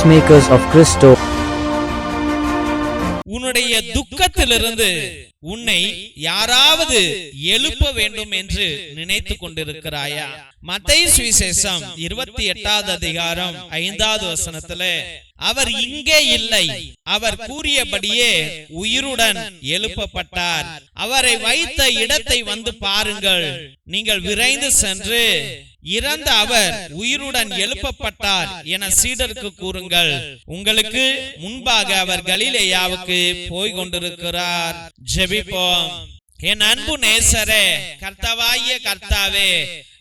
Peacemakers of Christo. உன்னுடைய துக்கத்திலிருந்து உன்னை யாராவது எழுப்ப வேண்டும் என்று நினைத்து கொண்டிருக்கிறாயா? மத்திய சுவிசேஷம் இருபத்தி எட்டாவது அதிகாரம் ஐந்தாவது வசனத்துல அவர் இங்கே இல்லை. அவர் கூறியபடியே உயிருடன் எழுப்பப்பட்டார். அவரை வைத்த இடத்தை வந்து பாருங்கள். நீங்கள் விரைந்து சென்று இறந்த அவர் உயிருடன் எழுப்பப்பட்டார் என சீடருக்கு கூறுங்கள். உங்களுக்கு முன்பாக அவர் கலிலேயாவுக்கு போய் கொண்டிருக்கிறார் ஜெபிப்போம். என் அன்பு நேசரே கர்த்தவாய கர்த்தாவே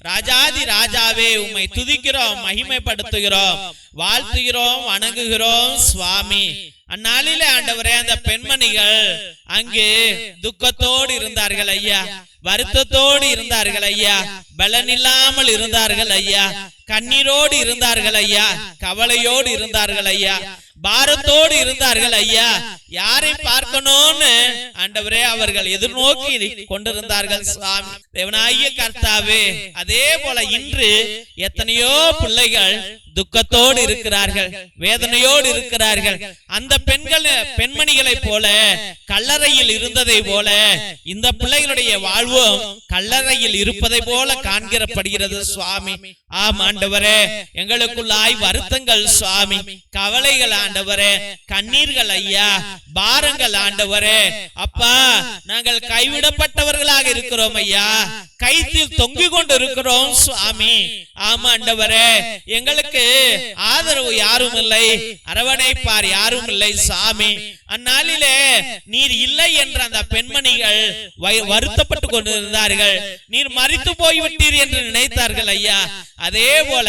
ராஜாதி ராஜாவே உம்மை துதிக்கிறோம் மகிமைப்படுத்துகிறோம் வாழ்த்துகிறோம் வணங்குகிறோம் சுவாமி. அந்நாளிலே ஆண்டவரே அந்த பெண்மணிகள் அங்கே துக்கத்தோடு இருந்தார்கள் ஐயா. வருத்தத்தோடு இருந்தார்கள் ஐயா. பலன் இல்லாமல் இருந்தார்கள் ஐயா. கண்ணீரோடு இருந்தார்கள் ஐயா. கவலையோடு இருந்தார்கள் ஐயா. பாரத்தோடு இருந்தார்கள் ஐயா. யாரை பார்க்கணும்னு ஆண்டவரே அவர்கள் எதிர்நோக்கி கொண்டிருந்தார்கள் சுவாமி. தேவனாகிய கர்த்தாவே அதே போல இன்று எத்தனையோ பிள்ளைகள் துக்கத்தோடு இருக்கிறார்கள் வேதனையோடு இருக்கிறார்கள். அந்த பெண்கள் பெண்மணிகளை போல கல்லறையில் இருந்ததை போல இந்த பிள்ளைகளுடைய வாழ்வும் கல்லறையில் இருப்பதை போல காண்கிறப்படுகிறது சுவாமி. ஆம் ஆண்டவரே. எங்களுக்குள்ளாய் வருத்தங்கள் சுவாமி. கவலைகள் ஆண்டவரே கண்ணீர்கள் ஐயா பாரங்கள் ஆண்டவரே. அப்பா நாங்கள் கைவிடப்பட்டவர்களாக இருக்கிறோம் ஐயா. கைத்தில் தொங்கிக் கொண்டு இருக்கிறோம் சுவாமி. ஆமா ஆண்டவரே எங்களுக்கு ஆதரவு யாரும் இல்லை அரவணைப்பார் யாரும் இல்லை சாமி அந்நாளிலே நீர் இல்லை என்ற அந்த பெண்மணிகள் வருத்தப்பட்டு கொண்டிருந்தார்கள். நீர் மறித்து போய்விட்டீர் என்று நினைத்தார்கள் ஐயா. அதே போல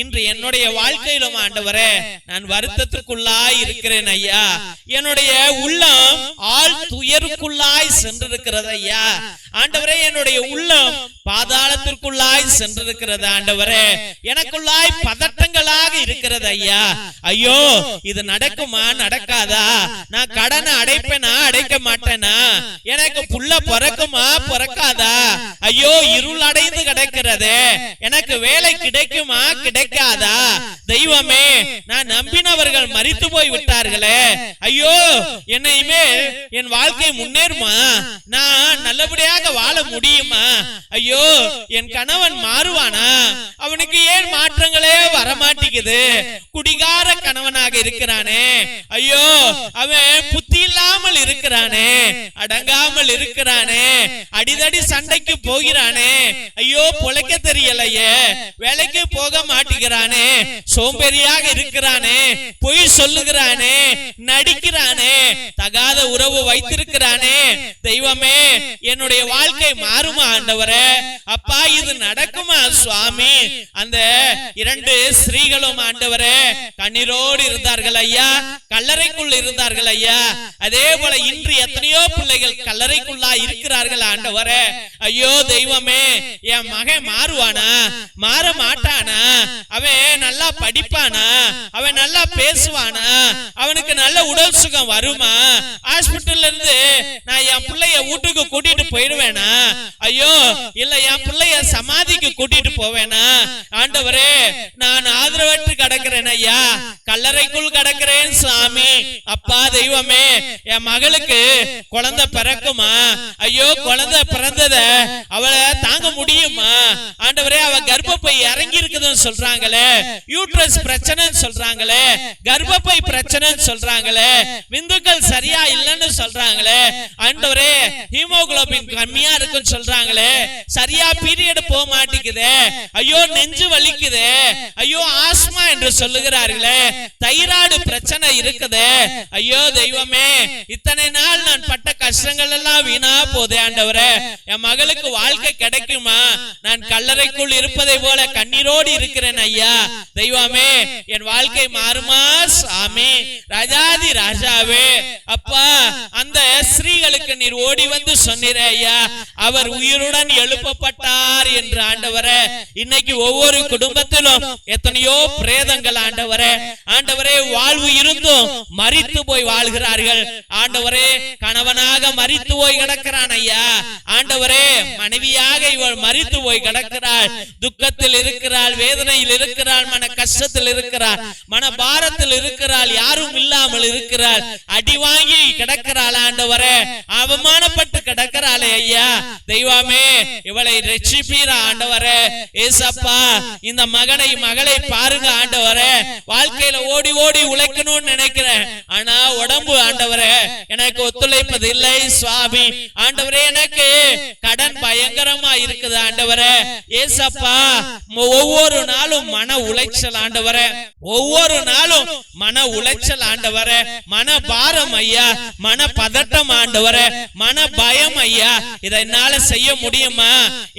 இன்று என்னுடைய வாழ்க்கையிலும் ஆண்டவரே நான் வருத்தத்திற்குள்ளாய் இருக்கிறேன் ஐயா. என்னுடைய உள்ளம் ஆள் துயருக்குள்ளாய் சென்றிருக்கிறது ஐயா. ஆண்டவரே என்னுடைய உள்ளம் பாதாளத்திற்குள்ளாய் சென்றிருக்கிறது ஆண்டவரே. எனக்குள்ளாய் பதட்டங்களாக இருக்கிறது ஐயா. ஐயோ. இது நடக்குமா? நடக்காதா? நான் கடனை அடைப்பேனா? அடைக்க மாட்டேனா? எனக்கு புள்ள பிறக்குமா? பிறக்காதா? ஐயோ இருள் அடைந்து கிடக்கிறது. எனக்கு வேலை கிடைக்குமா? கிடைக்காதா? தெய்வமே நான் நம்பினவர்கள் மரித்து போய் விட்டார்களே. ஐயோ என்னையுமே என் வாழ்க்கை முன்னேறுமா? நான் நல்லபடியாக வாழ முடியுமா? ஐயோ என் கணவன் மாறுவானா? அவனுக்கு ஏன் மாற்றங்களே வரமாட்டேங்குது? குடிகார கணவனாக இருக்கிறானே. ஐயோ அவன் புத்தி இல்லாமல் இருக்கிறானே. அடங்காமல் இருக்கிறானே. அடிதடி சண்டைக்கு போகிறானே. ஐயோ பொழைக்க தெரியலையே. வேலைக்கு போக மாட்டேங்கிறானே. சோம்பேறியாக இருக்கிறானே. பொய் சொல்லுகிறானே. நடிக்கிறானே. தகாத உறவு வைத்திருக்கிறானே. தெய்வமே என்னுடைய வாழ்க்கை மாறுமா ஆண்டவரே? அப்பா இது நடக்குமா சுவாமி? அந்த இரண்டு ஸ்ரீகளும் ஆண்டவரே கண்ணீரோடு இருந்தார்கள் ஐயா. கல்லறைக்குள் இருந்தார்கள் ஐயா. அதே போல இன்று எத்தனையோ பிள்ளைகள் கல்லறைக்குள்ளா இருக்கிறார்கள் ஆண்டவரே. ஐயோ தெய்வமே என் மகன் மாறுவானா? மாற மாட்டானா? அவன் நல்லா படிப்பானா? அவன் நல்லா பேசுவானா? அவனுக்கு நல்ல உடல் சுகம் வருமா? ஹாஸ்பிட்டல்ல இருந்து நான் என் பிள்ளைய வீட்டுக்கு கூட்டிட்டு போயிடுவேனா? ஐயோ இல்ல என் பிள்ளைய சமாதிக்கு கூட்டிட்டு போவேனா? ஆண்டவரே நான் ஆதரவற்று கிடக்கிறேன் ஐயா. கல்லறைக்குள் கிடக்கிறேன் சாமி அப்பா தெய்வமே என் மகளுக்கு குழந்தை பிறக்குமா? ஐயோ குழந்தை பிறந்தத அவளை தாங்க முடியுமா? ஆண்டவரே அவ கர்ப்பப்பை இறங்கி இருக்குதுன்னு சொல்றாங்களே. யூட்ரஸ் பிரச்சனைன்னு சொல்றாங்களே. கர்ப்பப்பை பிரச்சனைன்னு சொல்றாங்களே. விந்துக்கள் சரியா இல்லைன்னு சொல்றாங்களே. ஆண்டவரே ஹீமோகுளோபின் கம்மியா இருக்குன்னு சொல்றாங்களே. சரியா பீரியட் போக மாட்டேங்குதே. ஐயோ நெஞ்சு வலிக்குதே. ஐயோ ஆஸ்மா என்று சொல்லுகிறார்களே. தைராய்டு பிரச்சனை இருக்குது ஐயோ தெய்வமே இத்தனை நாள் நான் பட்ட கஷ்டங்கள் எல்லாம் வீணா போதே ஆண்டவரே. என் மகளுக்கு வாழ்க்கை கிடைக்குமா? நான் கல்லறைக்குள் இருப்பதை போல கண்ணீரோடு இருக்கிறேன் ஐயா. தெய்வமே என் வாழ்க்கை மாறுமா? சாமி. ராஜாதி ராஜாவே. அப்பா அந்த ஸ்ரீகளுக்கு நீர் ஓடி வந்து சொன்னீரே ஐயா. அவர் உயிருடன் எழுப்பப்பட்டார் என்று ஆண்டவரே. இன்னைக்கு ஒவ்வொரு குடும்பத்திலும் எத்தனையோ பிரேத பிரேதங்கள் ஆண்டவரே. ஆண்டவரே வாழ்வு இருந்தும் மறித்து போய் வாழ்கிறார்கள். ஆண்டவரே கணவனாக மறித்து போய் கிடக்கிறான் ஐயா. ஆண்டவரே மனைவியாக இவள் மறித்து போய் கிடக்கிறாள். துக்கத்தில் இருக்கிறாள் வேதனையில் இருக்கிறாள் மன கஷ்டத்தில் இருக்கிறாள் மன பாரத்தில் இருக்கிறாள் யாரும் இல்லாமல் இருக்கிறாள். அடி வாங்கி கிடக்கிறாள் ஆண்டவரே. அவமானப்பட்டு கிடக்கிறாளே ஐயா. தெய்வமே இவளை ரட்சிப்பீர ஆண்டவரே. ஏசப்பா இந்த மகனை மகளை பாருங்க ஆண்டவரே. வாழ்க்கையில ஓடி ஓடி உழைக்கணும்னு நினைக்கிறேன். ஆனா உடம்பு ஆண்டவரே எனக்கு ஒத்துழைப்பது இல்லை சுவாமி. ஆண்டவரே எனக்கு கடன் பயங்கரமா இருக்குது ஆண்டவரே. ஏசப்பா ஒவ்வொரு நாளும் மன உளைச்சல் ஆண்டவரே. ஒவ்வொரு நாளும் மன உளைச்சல் ஆண்டவரே. மன பாரம் ஐயா மன பதட்டம் ஆண்டவரே. மன பயம் பயம் ஐயா? இதை என்னால செய்ய முடியுமா?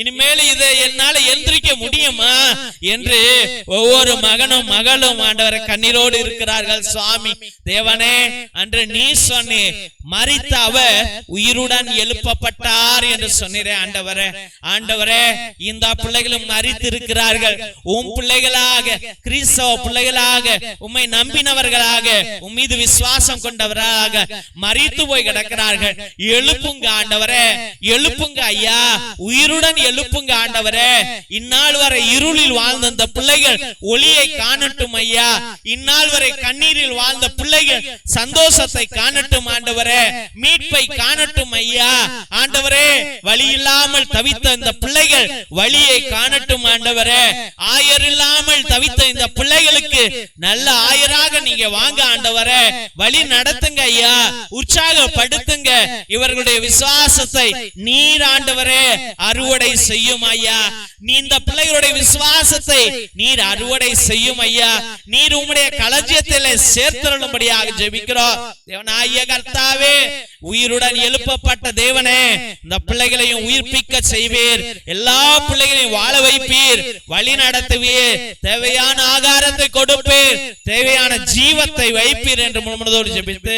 இனிமேல் இதை என்னால எந்திரிக்க முடியுமா? என்று ஒவ்வொரு மகனும் மகளும் ஆண்டவரை கண்ணீரோடு இருக்கிறார்கள். சுவாமி தேவனே அன்று நீ சொன்னே மறித்த அவர் உயிருடன் எழுப்பப்பட்டார் என்று சொன்னீரே ஆண்டவரே. ஆண்டவரே இந்த பிள்ளைகளும் மறித்து இருக்கிறார்கள் உன் பிள்ளைகளாக கிறிஸ்தவ பிள்ளைகளாக உம்மை நம்பினவர்களாக உம் மீது விசுவாசம் கொண்டவர்களாக மறித்து போய் கிடக்கிறார்கள். எழுப்புங்க ஆண்டவரே எழுப்புங்க ஐயா. உயிருடன் எழுப்புங்க ஆண்டவரே. இந்நாள் வரை இருளில் வாழ்ந்த அந்த பிள்ளைகள் ஒளியை காணட்டும் ஐயா. இந்நாள் வரை கண்ணீரில் வாழ்ந்த பிள்ளைகள் சந்தோஷத்தை காணட்டும் ஆண்டவரே. மீட்பை காணட்டும் ஐயா. ஆண்டவரே வழி இல்லாமல் தவித்த இந்த பிள்ளைகள் வழியை காணட்டும் ஆண்டவரே. ஆயர் இல்லாமல் தவித்த இந்த பிள்ளைகளுக்கு நல்ல ஆயராக நீங்க வாங்க ஆண்டவரே. வழி நடத்துங்க ஐயா. உற்சாகப்படுத்துங்க. இவர்களுடைய விசுவாசத்தை நீர் ஆண்டவரே அறுவடை செய்யும் ஐயா. நீ இந்த பிள்ளைகளுடைய விசுவாசத்தை நீர் அறுவடை செய்யும் ஐயா. நீர் உம்முடைய களஞ்சியத்திலே சேர்த்தருளும்படியாக ஜெபிக்கிறோம். தேவனாய கர்த்தாவே உயிருடன் எழுப்பப்பட்ட தேவனே இந்த பிள்ளைகளையும் உயிர்ப்பிக்க செய்வீர். எல்லா பிள்ளைகளையும் வாழ வைப்பீர். வழி நடத்துவீர். தேவையான ஆகாரத்தை கொடுப்பீர். தேவையான ஜீவத்தை வைப்பீர் என்று முழுமனதோடு ஜெபித்து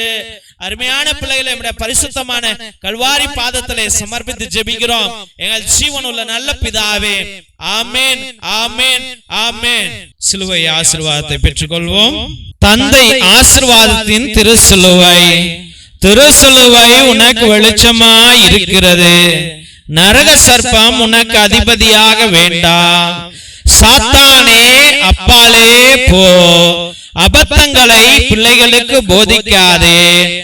அருமையான பிள்ளைகளை பரிசுத்தமான கல்வாரி பாதத்திலே சமர்ப்பித்து ஜெபிக்கிறோம். எங்கள் ஜீவனுள்ள நல்ல பிதாவே. ஆமென் ஆமென் ஆமென். சிலுவை ஆசீர்வாதத்தை பெற்றுக்கொள்வோம். தந்தை ஆசீர்வாதத்தின் திருசிலுவை. திருசிலுவை உனக்கு வெளிச்சமா இருக்கிறது நரக சர்ப்பம் உனக்கு அதிபதியாக வேண்டாம். சாத்தானே அப்பாலே போ. அபத்தங்களை பிள்ளைகளுக்கு போதிக்காதே.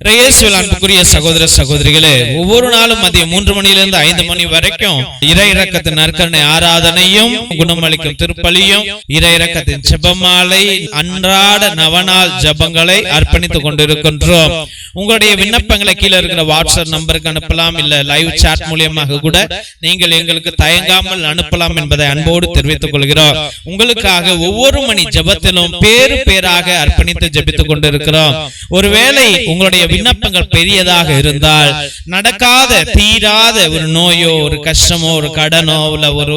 அன்புக்குரிய சகோதர சகோதரிகளே ஒவ்வொரு நாளும் மதியம் மூன்று மணியிலிருந்து ஐந்து மணி வரைக்கும் இறை இறக்கத்தின் நற்கரணை ஆராதனையும் குணமளிக்கும் திருப்பலியும் இறை இறக்கத்தின் ஜெபமாலை அன்றாட நவநாள் ஜபங்களை அர்ப்பணித்துக் கொண்டிருக்கின்றோம். உங்களுடைய விண்ணப்பங்களை கீழே இருக்கிற வாட்ஸ்அப் நம்பருக்கு அனுப்பலாம் இல்ல லைவ் சாட் மூலியமாக கூட நீங்கள் எங்களுக்கு தயங்காமல் அனுப்பலாம் என்பதை அன்போடு தெரிவித்துக் கொள்கிறோம். உங்களுக்காக ஒவ்வொரு மணி ஜபத்திலும் பேரு பேராக அர்ப்பணித்து ஜபித்துக் கொண்டிருக்கிறோம். ஒருவேளை உங்களுடைய விண்ணப்பங்கள் பெரியதாக இருந்தால் நடக்காத தீராத ஒரு நோயோ ஒரு கஷ்டமோ ஒரு கடனோ இல்ல ஒரு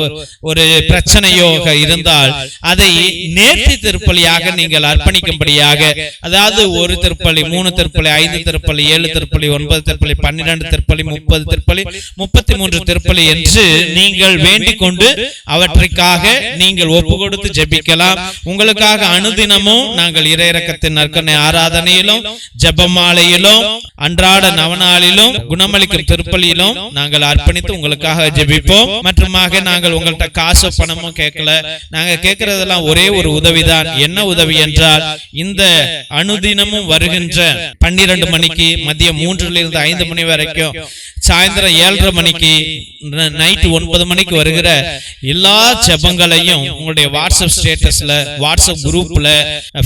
ஒரு பிரச்சனையோ இருந்தால் அதை நேர்த்தி திருப்பலியாக நீங்கள் அர்ப்பணிக்கும்படியாக அதாவது ஒரு திருப்பலி மூணு திருப்பலி ஐந்து திருப்பலி ஏழு திருப்பலி ஒன்பது திருப்பலி பன்னிரண்டு திருப்பலி முப்பது திருப்பலி முப்பத்தி மூன்று திருப்பலி என்று நீங்கள் வேண்டிக் கொண்டு அவற்றுக்காக நீங்கள் ஒப்பு கொடுத்து ஜெபிக்கலாம். உங்களுக்காக அனுதினமும் நாங்கள் இறையிறக்கத்தின் நற்கனை ஆராதனையிலும் ஜெபமாலையிலும் அன்றாட நவநாளிலும் குணமளிக்கும் திருப்பலியிலும் நாங்கள் அர்ப்பணித்து உங்களுக்காக ஜெபிப்போம். மற்றுமாக நாங்கள் உங்கள்கிட்ட காசு பணமும் கேட்கல. நாங்க கேட்கறதெல்லாம் ஒரே ஒரு உதவிதான். என்ன உதவி என்றால் இந்த அனுதினமும் வருகின்ற பன்னிரண்டு மணிக்கு மதியம் மூன்றுல இருந்து ஐந்து மணி வரைக்கும் சாயந்தரம் ஏழரை மணிக்கு நைட் ஒன்பது மணிக்கு வருகிற எல்லா செபங்களையும் உங்களுடைய வாட்ஸ்அப் ஸ்டேட்டஸ்ல வாட்ஸ்அப் குரூப்ல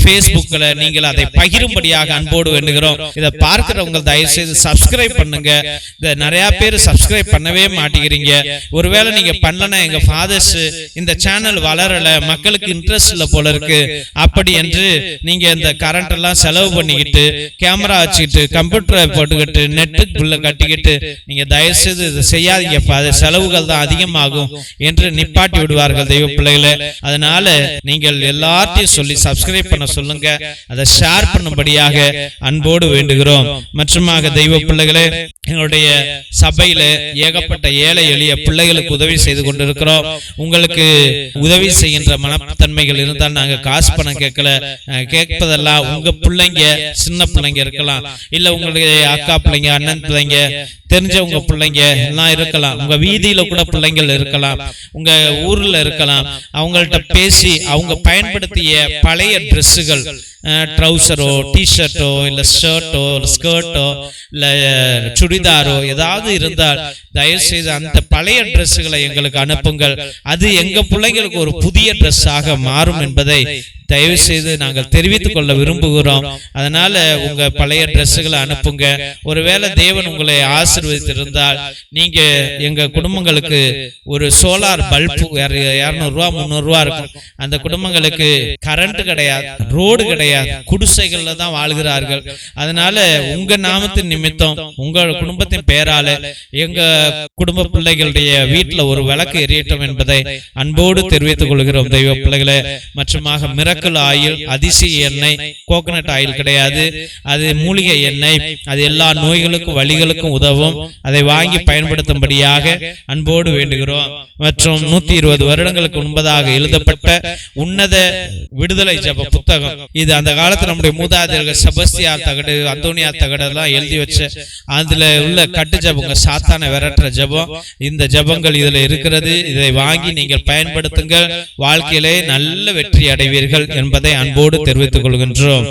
ஃபேஸ்புக்ல நீங்கள் அதை பகிரும்படியாக அன்போடு வேண்டுகிறோம். இதை பார்க்கிறவங்க தயவு செய்து சப்ஸ்கிரைப் பண்ணுங்க. இந்த நிறைய பேர் சப்ஸ்கிரைப் பண்ணவே மாட்டேங்கிறீங்க. ஒருவேளை நீங்க பண்ணலன்னா எங்க ஃபாதர்ஸ் இந்த சேனல் வளரல மக்களுக்கு இன்ட்ரெஸ்ட் இல்லை போல இருக்கு. அப்படி என்று நீங்க இந்த கரண்ட் எல்லாம் செலவு பண்ணிக்கிட்டு கேமரா வச்சுக்கிட்டு கம்ப்யூட்டரை போட்டுக்கிட்டு நெட்டுக்கு உள்ள கட்டிக்கிட்டு நீங்க தயவு செய்து இதை செய்யாதீங்கப்பா அது செலவுகள் தான் அதிகமாகும் என்று நிப்பாட்டி விடுவார்கள் தெய்வ பிள்ளைகளை. அதனால நீங்கள் எல்லாத்தையும் சொல்லி சப்ஸ்கிரைப் பண்ண சொல்லுங்க. அதை ஷேர் பண்ணும்படியாக அன்போடு வேண்டுகிறோம். மற்றுமாக தெய்வ பிள்ளைகளே எங்களுடைய சபையில ஏகப்பட்ட ஏழை எளிய பிள்ளைகளுக்கு உதவி செய்து கொண்டிருக்கிறோம். உங்களுக்கு உதவி செய்கின்ற மனத்தன்மைகள் இருந்தால் நாங்க காசு பணம் கேட்கல. கேட்பதெல்லாம் உங்க பிள்ளைங்க சின்ன பிள்ளைங்க இருக்கலாம். இல்ல உங்களுடைய அக்கா பிள்ளைங்க அண்ணன் பிள்ளைங்க தெரிஞ்சவங்க பிள்ளைங்க எல்லாம் இருக்கலாம். உங்க வீதியில கூட பிள்ளைங்கள் இருக்கலாம். உங்க ஊர்ல இருக்கலாம். அவங்கள்ட்ட பேசி அவங்க பயன்படுத்திய பழைய ட்ரெஸ்ஸுகள் ட்ரௌசரோ டிஷர்ட்டோ இல்ல ஷர்ட்டோ ஸ்கர்ட்டோ இல்ல சுடிதாரோ ஏதாவது இருந்தால் தயவு செய்து அந்த பழைய ட்ரெஸ்ஸுகளை எங்களுக்கு அனுப்புங்கள். அது எங்க பிள்ளைங்களுக்கு ஒரு புதிய ட்ரெஸ்ஸாக மாறும் என்பதை தயவு செய்து நாங்கள் தெரிவித்துக் கொள்ள விரும்புகிறோம். அதனால உங்க பழைய ட்ரெஸ்ஸுகளை அனுப்புங்க. ஒருவேளை தேவன் உங்களை ஆசிர்வதித்திருந்தால் நீங்க எங்க குடும்பங்களுக்கு ஒரு சோலார் பல்பு இரநூறுவா முந்நூறுவா இருக்கும். அந்த குடும்பங்களுக்கு கரண்ட் கிடையாது ரோடு கிடையாது குடிசைகள்ல தான் வாழ்கிறார்கள். அதனால உங்க நாமத்தின் நிமித்தம் உங்க குடும்பத்தின் பேரால எங்க குடும்ப பிள்ளைகளுடைய வீட்டுல ஒரு விளக்கு எரியட்டும் என்பதை அன்போடு தெரிவித்துக் கொள்கிறோம். தெய்வ பிள்ளைகளே மற்றுமாக மிரக்கல் ஆயில் அதிசய எண்ணெய் கோகனட் ஆயில் கிடையாது. அது மூலிகை எண்ணெய். அது எல்லா நோய்களுக்கும் வழிகளுக்கும் உதவும். அதை வாங்கி பயன்படுத்தும்படியாக அன்போடு வேண்டுகிறோம். மற்றும் நூத்தி இருபது வருடங்களுக்கு முன்பதாக எழுதப்பட்ட உன்னத விடுதலை ஜப புத்தகம். இது அந்த காலத்தில் நம்முடைய மூதாதையர்கள் செபஸ்தியா தகடு அந்தோனியா தகடு எல்லாம் எழுதி வச்ச அதுல உள்ள கட்டு ஜபங்க சாத்தான விரட்டுற ஜபம். இந்த ஜபங்கள் இதுல இருக்கிறது. இதை வாங்கி நீங்கள் பயன்படுத்துங்கள். வாழ்க்கையிலே நல்ல வெற்றி அடைவீர்கள். என்பதை அன்போடு தெரிவித்துக் கொள்கின்றோம்.